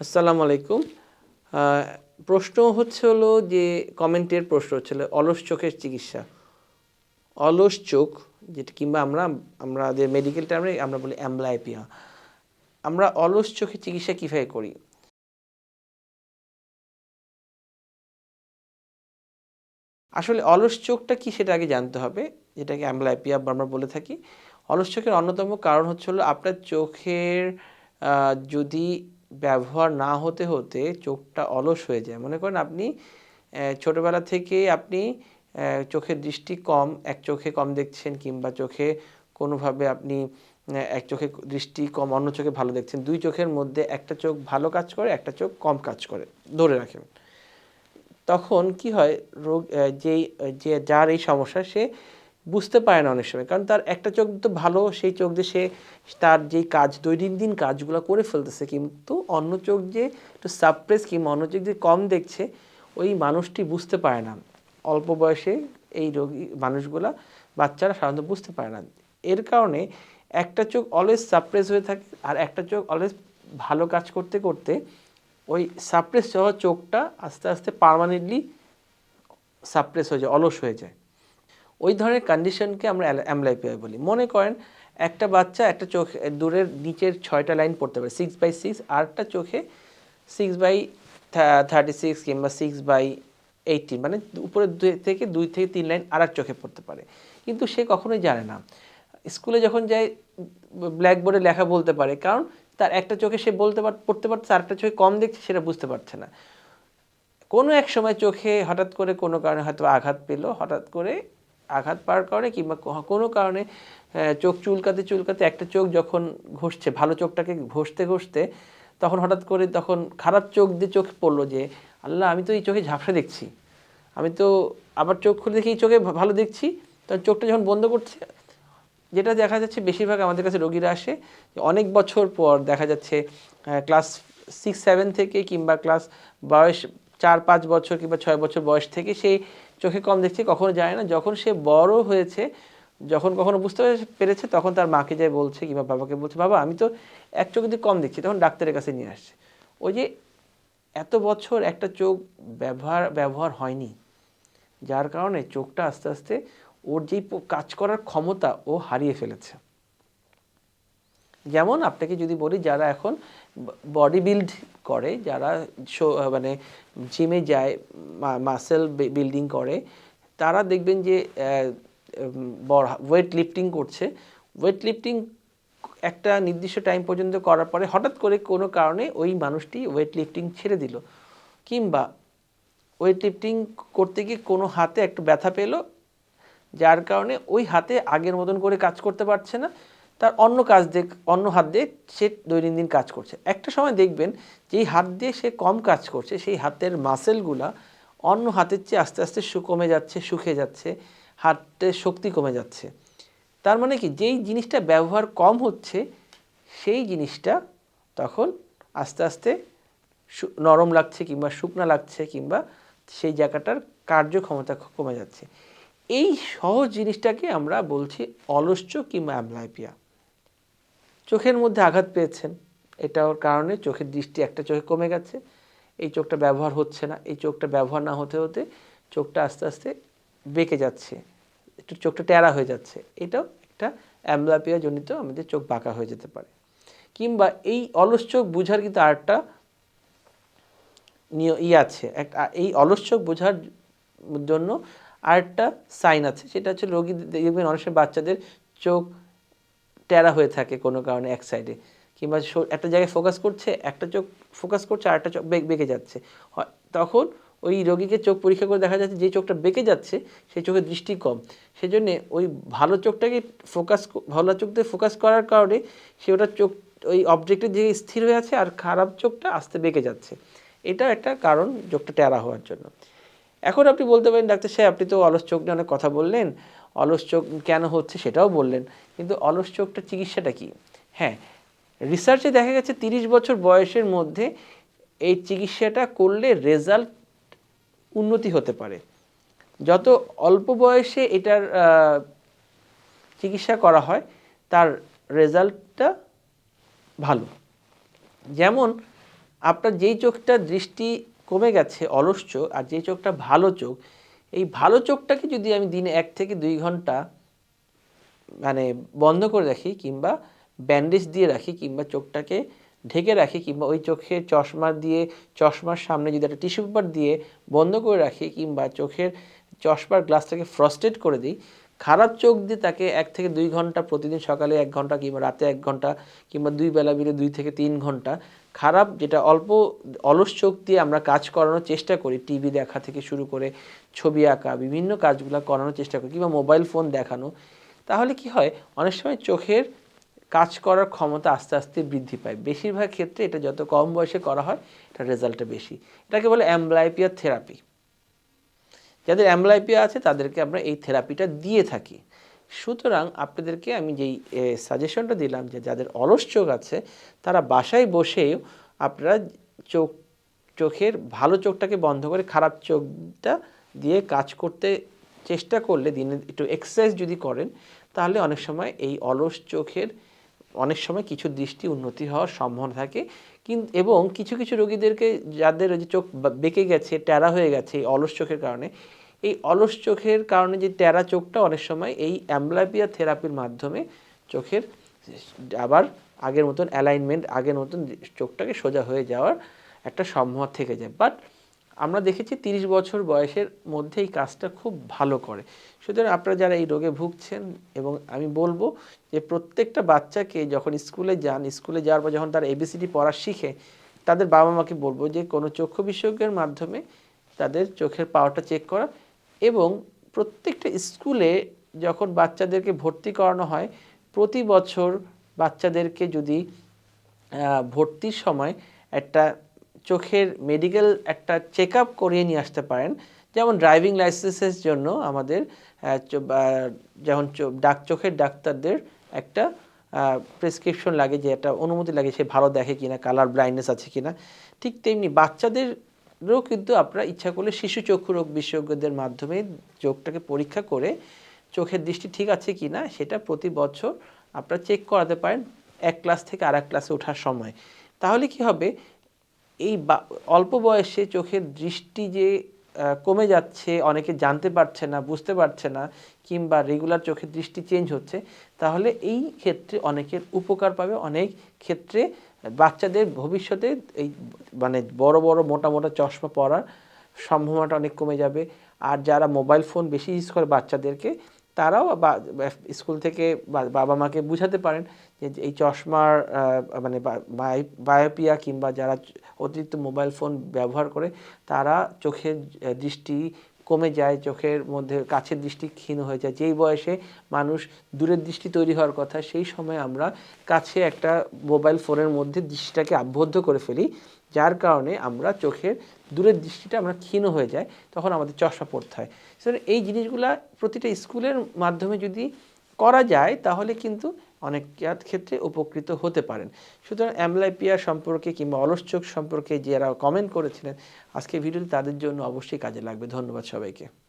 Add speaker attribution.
Speaker 1: আসসালামু আলাইকুম। প্রশ্ন হচ্ছে হলো যে কমেন্টের প্রশ্ন হচ্ছিল অলস চোখের চিকিৎসা। অলস চোখ, যেটা কিংবা আমরা আমাদের মেডিকেল টার্মে আমরা বলি অ্যাম্বলাইপিয়া আমরা অলস চোখের চিকিৎসা কীভাবে করি? আসলে অলস চোখটা কি সেটা আগে জানতে হবে, যেটাকে অ্যাম্বলাইপিয়া আমরা বলে থাকি। অলস চোখের অন্যতম কারণ হচ্ছে হলো আপনার চোখের যদি ব্যবহার না হতে হতে চোখটা অলস হয়ে যায়। মনে করেন আপনি ছোটবেলা থেকে আপনি চোখের দৃষ্টি কম, এক চোখে কম দেখছেন কিংবা চোখে কোনোভাবে আপনি এক চোখে দৃষ্টি কম, অন্য চোখে ভালো দেখছেন, দুই চোখের মধ্যে একটা চোখ ভালো কাজ করে, একটা চোখ কম কাজ করে, ধরে রাখেন। তখন কি হয়, রোগ যেই যে, যার এই সমস্যা, সে বুঝতে পারে না অনেক সময়। কারণ তার একটা চোখ তো ভালো, সেই চোখ দিয়ে সে তার যেই কাজ, দৈনন্দিন কাজগুলো করে ফেলতেছে কিন্তু অন্য চোখ যে একটু সাপ্রেস কিংবা অন্য চোখ যে কম দেখছে, ওই মানুষটি বুঝতে পারে না। অল্প বয়সে এই রোগী, মানুষগুলা, বাচ্চারা সাধারণত বুঝতে পারে না। এর কারণে একটা চোখ অলওয়েজ সাপ্রেস হয়ে থাকে আর একটা চোখ অলওয়েজ ভালো কাজ করতে করতে ওই সাপ্রেস হওয়া চোখটা আস্তে আস্তে পার্মানেন্টলি সাপ্রেস হয়ে যায়, অলস হয়ে যায়। ওই ধরনের কন্ডিশনকে আমরা অ্যামলাইপিয়া বলি। মনে করেন একটা বাচ্চা একটা চোখ, দূরের নিচের ছয়টা লাইন পড়তে পারে সিক্স বাই সিক্স আরেকটা চোখে সিক্স বাই থার্টি সিক্স কিংবা সিক্স বাই এইটিন মানে উপরে দুই থেকে দুই থেকে তিন লাইন আর চোখে পড়তে পারে। কিন্তু সে কখনোই জানে না। স্কুলে যখন যায় ব্ল্যাকবোর্ডে লেখা বলতে পারে, কারণ তার একটা চোখে সে বলতে পার, পড়তে পারছে আরেকটা চোখে কম দেখছে, সেটা বুঝতে পারছে না। কোনো এক সময় চোখে হঠাৎ করে কোনো কারণে হয়তো আঘাত পেল, হঠাৎ করে আঘাত পাওয়ার কারণে কিংবা কোনো কারণে চোখ চুলকাতে চুলকাতে একটা চোখ যখন ঘষছে, ভালো চোখটাকে ঘষতে ঘষতে, তখন হঠাৎ করে তখন খারাপ চোখ দিয়ে চোখ পড়ল যে, আল্লাহ, আমি তো এই চোখে ঝাপসা দেখছি। আমি তো আবার চোখ খুলে দেখি এই চোখে ভালো দেখছি। তখন চোখটা যখন বন্ধ করছে, যেটা দেখা যাচ্ছে বেশিরভাগ আমাদের কাছে রোগীরা আসে অনেক বছর পর দেখা যাচ্ছে ক্লাস সিক্স সেভেন থেকে কিংবা ক্লাস বয়স চার, পাঁচ বছর কিংবা ছয় বছর বয়স থেকে সেই চোখে কম দেখছে, কখনো যায় না। যখন সে বড় হয়েছে, যখন কখনো বুঝতে পেরে- পেরেছে, তখন তার মাকে যায় বলছে কিংবা বাবাকে বলছে, বাবা, আমি তো এক চোখ দিয়ে কম দেখছি, তখন ডাক্তারের কাছে নিয়ে আসছে। ওই যে এত বছর একটা চোখ ব্যবহার ব্যবহার হয়নি, যার কারণে চোখটা আস্তে আস্তে ওর যেই কাজ করার ক্ষমতা ও হারিয়ে ফেলেছে। যেমন আপনাকে যদি বলি যারা এখন বডি বিল্ড করে, যারা মানে জিমে যায় মাসেল বিল্ডিং করে, তারা দেখবেন যে ওয়েট লিফটিং করছে। ওয়েট লিফটিং একটা নির্দিষ্ট টাইম পর্যন্ত করার পরে হঠাৎ করে কোনো কারণে ওই মানুষটি ওয়েট লিফটিং ছেড়ে দিল। কিংবা ওয়েট লিফটিং করতে গিয়ে কোনো হাতে একটু ব্যথা পেল, যার কারণে ওই হাতে আগের মতন করে কাজ করতে পারছে না। তার অন্য কাজ দিয়ে অন্য হাত দিয়ে সে দৈনন্দিন কাজ করছে। একটা সময় দেখবেন যেই হাত দিয়ে সে কম কাজ করছে, সেই হাতের মাসেলগুলা অন্য হাতের চেয়ে আস্তে আস্তে সু কমে যাচ্ছে শুকিয়ে যাচ্ছে, হাতের শক্তি কমে যাচ্ছে। তার মানে কি? যেই জিনিসটা ব্যবহার কম হচ্ছে, সেই জিনিসটা তখন আস্তে আস্তে নরম লাগছে কিংবা শুকনা লাগছে কিংবা সেই জায়গাটার কার্যক্ষমতা কমে যাচ্ছে। এই সহজ জিনিসটাকে আমরা বলছি অলস্য কিংবা অ্যামলাইপিয়া চোখের মধ্যে আঘাত পেয়েছেন। এটার কারণে চোখের দৃষ্টি একটা চোখে কমে গেছে। এই চোখটা ব্যবহার হচ্ছে না। এই চোখটা ব্যবহার না হতে হতে চোখটা আস্তে আস্তে বেঁকে যাচ্ছে। একটু চোখটা ট্যারা হয়ে যাচ্ছে। এটাও একটা অ্যামলাপিয়া জনিত আমাদের চোখ বাঁকা হয়ে যেতে পারে। কিংবা এই অলস চোখ বোঝার কিন্তু আরেকটা ই আছে। একটা এই অলস চোখ বোঝার জন্য আরেকটা সাইন আছে। সেটা হচ্ছে রোগী দেখবেন অনেক সময় বাচ্চাদের চোখ ট্যারা হয়ে থাকে কোনো কারণে এক সাইডে কিংবা একটা জায়গায় ফোকাস করছে, একটা চোখ ফোকাস করছে আর একটা চোখ বেঁক- যাচ্ছে। তখন ওই রোগীকে চোখ পরীক্ষা করে দেখা যাচ্ছে যে চোখটা বেঁকে যাচ্ছে, সেই চোখের দৃষ্টি কম। সেই সেজন্য ওই ভালো চোখটাকে ফোকাস ভালো চোখ দিয়ে ফোকাস করার কারণে সে ওটা চোখ, ওই অবজেক্টের যে স্থির হয়ে আছে আর খারাপ চোখটা আস্তে বেঁকে যাচ্ছে। এটা একটা কারণ চোখটা ট্যারা হওয়ার জন্য। এখন আপনি বলতে পারেন ডাক্তার সাহেব, আপনি তো অলস চোখ নিয়ে অনেক কথা বললেন। অলস চোখ কেন হচ্ছে সেটাও বললেন। কিন্তু অলস চোখটা চিকিৎসাটা কি? হ্যাঁ রিসার্চে দেখা গেছে তিরিশ বছর বয়সের মধ্যে এই চিকিৎসাটা করলে রেজাল্ট উন্নতি হতে পারে। যত অল্প বয়সে এটার চিকিৎসা করা হয়, তার রেজাল্টটা ভালো। যেমন, আপনার যেই চোখটা দৃষ্টি কমে গেছে, অলস চোখ, আর যেই চোখটা ভালো চোখ এই ভালো চোখটাকে যদি আমি দিনে এক থেকে দুই ঘণ্টা মানে বন্ধ করে রাখি কিংবা ব্যান্ডেজ দিয়ে রাখি কিংবা চোখটাকে ঢেকে রাখি কিংবা ওই চোখে চশমা দিয়ে, চশমার সামনে যদি একটা টিস্যু পেপার দিয়ে বন্ধ করে রাখি কিংবা চোখের চশমার গ্লাসটাকে ফ্রস্টেড করে দিই, খারাপ চোখ দিয়ে তাকে এক থেকে দুই ঘণ্টা প্রতিদিন সকালে এক ঘণ্টা কিংবা রাতে এক ঘণ্টা কিংবা দুই বেলা মিলে দুই থেকে তিন ঘণ্টা খারাপ, যেটা অল্প অলস চোখ দিয়ে আমরা কাজ করানোর চেষ্টা করি, টিভি দেখা থেকে শুরু করে ছবি আঁকা, বিভিন্ন কাজগুলো করানোর চেষ্টা করি, কিংবা মোবাইল ফোন দেখানো, তাহলে কি হয়? অনেক সময় চোখের কাজ করার ক্ষমতা আস্তে আস্তে বৃদ্ধি পায়। বেশিরভাগ ক্ষেত্রে এটা যত কম বয়সে করা হয়, এটা রেজাল্টটা বেশি। এটাকে বলে অ্যাম্বলাইপিয়া থেরাপি যাদের অ্যাম্বলাইপিয়া আছে, তাদেরকে আমরা এই থেরাপিটা দিয়ে থাকি। সুতরাং আপনাদেরকে আমি যেই সাজেশনটা দিলাম যে যাদের অলস চোখ আছে, তারা বাসায় বসেও আপনারা চোখ, চোখের ভালো চোখটাকে বন্ধ করে খারাপ চোখটা দিয়ে কাজ করতে চেষ্টা করলে, দিনে একটু এক্সারসাইজ যদি করেন, তাহলে অনেক সময় এই অলস চোখের অনেক সময় কিছু দৃষ্টি উন্নতি হওয়ার সম্ভাবনা থাকে। কিন্তু এবং কিছু কিছু রোগীদেরকে যাদের ওই যে চোখ বেঁকে গেছে, ট্যারা হয়ে গেছে অলস চোখের কারণে এই অলস চোখের কারণে যে ট্যারা চোখটা অনেক সময় এই অ্যাম্বলাপিয়া থেরাপির মাধ্যমে চোখের আবার আগের মতন অ্যালাইনমেন্ট, আগের মতন চোখটাকে সোজা হয়ে যাওয়ার একটা সম্ভাবনা থেকে যায়। বাট আমরা দেখেছি তিরিশ বছর বয়সের মধ্যে এই কাজটা খুব ভালো করে। সুতরাং আপনারা যারা এই রোগে ভুগছেন এবং আমি বলব যে প্রত্যেকটা বাচ্চাকে যখন স্কুলে যান, স্কুলে যাওয়ার পর যখন তারা এবিসিডি পড়া শিখে, তাদের বাবা মাকে বলব যে কোনো চক্ষু বিশেষজ্ঞের মাধ্যমে তাদের চোখের পাওয়ারটা চেক করা। এবং প্রত্যেকটা স্কুলে যখন বাচ্চাদেরকে ভর্তি করানো হয়, প্রতি বছর বাচ্চাদেরকে যদি ভর্তির সময় একটা চোখের মেডিকেল একটা চেক আপ করিয়ে নিয়ে আসতে পারেন। যেমন ড্রাইভিং লাইসেন্সের জন্য আমাদের যেমন ডাক, চোখের ডাক্তারদের একটা প্রেসক্রিপশন লাগে যে একটা অনুমতি লাগে সে ভালো দেখে কিনা কালার ব্লাইন্ডনেস আছে কিনা। ঠিক তেমনি বাচ্চাদেরও কিন্তু আপনারা ইচ্ছা করলে শিশু চক্ষু রোগ বিশেষজ্ঞদের মাধ্যমে চোখটাকে পরীক্ষা করে চোখের দৃষ্টি ঠিক আছে কি না সেটা প্রতি বছর আপনারা চেক করাতে পারেন এক ক্লাস থেকে আর এক ক্লাসে ওঠার সময়। তাহলে কি হবে? এই অল্প বয়সে চোখের দৃষ্টি যে কমে যাচ্ছে, অনেকে জানতে পারছে না, বুঝতে পারছে না, কিংবা রেগুলার চোখের দৃষ্টি চেঞ্জ হচ্ছে, তাহলে এই ক্ষেত্রে অনেকের উপকার পাবে, অনেক ক্ষেত্রে বাচ্চাদের ভবিষ্যতে এই মানে বড় বড় মোটা মোটা চশমা পরার সম্ভাবনাটা অনেক কমে যাবে। আর যারা মোবাইল ফোন বেশি ইউজ করে বাচ্চাদেরকে, তারাও স্কুল থেকে বাবা মাকে বুঝাতে পারেন যে এই চশমার মানে বায়োপিয়া কিংবা যারা অতিরিক্ত মোবাইল ফোন ব্যবহার করে, তারা চোখের দৃষ্টি কমে যায়, চোখের মধ্যে কাছের দৃষ্টি ক্ষীণ হয়ে যায়। যেই বয়সে মানুষ দূরের দৃষ্টি তৈরি হওয়ার কথা, সেই সময় আমরা কাছে একটা মোবাইল ফোনের মধ্যে দৃষ্টিটাকে আবদ্ধ করে ফেলি, যার কারণে আমরা চোখের দূরের দৃষ্টিটা আমরা ক্ষীণ হয়ে যায়, তখন আমাদের চশমা পড়তে হয়। এই জিনিসগুলা প্রতিটা স্কুলের মাধ্যমে যদি করা যায়, তাহলে কিন্তু অনেক ক্ষেত্রে উপকৃত হতে পারেন। সুতরাং অ্যামলাইপিয়া সম্পর্কে কিংবা অলস চোখ সম্পর্কে যারা কমেন্ট করেছিলেন আজকে ভিডিওটি তাদের জন্য অবশ্যই কাজে লাগবে। ধন্যবাদ সবাইকে।